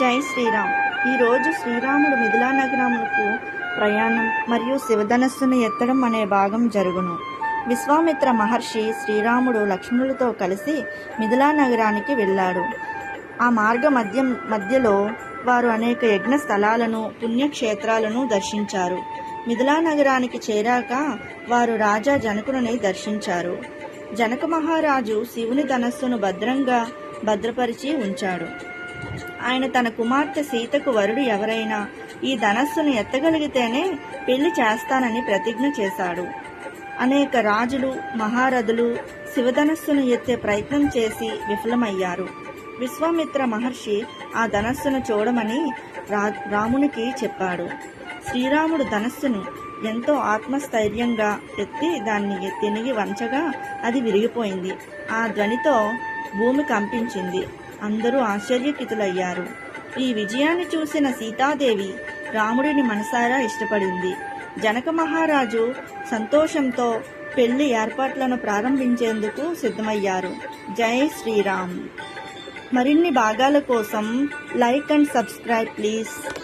జై శ్రీరామ్. ఈరోజు శ్రీరాముడు మిథిలా నగరములకు ప్రయాణం మరియు శివధనస్సును ఎత్తడం అనే భాగం జరుగును. విశ్వామిత్ర మహర్షి శ్రీరాముడు లక్ష్మణులతో కలిసి మిథిలా నగరానికి వెళ్ళాడు. ఆ మార్గ మధ్య మధ్యలో వారు అనేక యజ్ఞ స్థలాలను పుణ్యక్షేత్రాలను దర్శించారు. మిథిలా నగరానికి చేరాక వారు రాజా జనకుని దర్శించారు. జనక మహారాజు శివుని ధనస్సును భద్రంగా భద్రపరిచి ఉంచాడు. ఆయన తన కుమార్తె సీతకు వరుడు ఎవరైనా ఈ ధనస్సును ఎత్తగలిగితేనే పెళ్ళి చేస్తానని ప్రతిజ్ఞ చేశాడు. అనేక రాజులు మహారథులు శివధనస్సును ఎత్తే ప్రయత్నం చేసి విఫలమయ్యారు. విశ్వామిత్ర మహర్షి ఆ ధనస్సును చూడమని రా రామునికి చెప్పాడు. శ్రీరాముడు ధనస్సును ఎంతో ఆత్మస్థైర్యంగా ఎత్తి దాన్ని తిరిగి వంచగా అది విరిగిపోయింది. ఆ ధ్వనితో భూమి కంపించింది. అందరూ ఆశ్చర్యకితులయ్యారు. ఈ విజయాన్ని చూసిన సీతాదేవి రాముడిని మనసారా ఇష్టపడింది. జనక మహారాజు సంతోషంతో పెళ్ళి ఏర్పాట్లను ప్రారంభించేందుకు సిద్ధమయ్యారు. జై శ్రీరామ్. మరిన్ని భాగాల కోసం లైక్ అండ్ సబ్స్క్రైబ్ ప్లీజ్.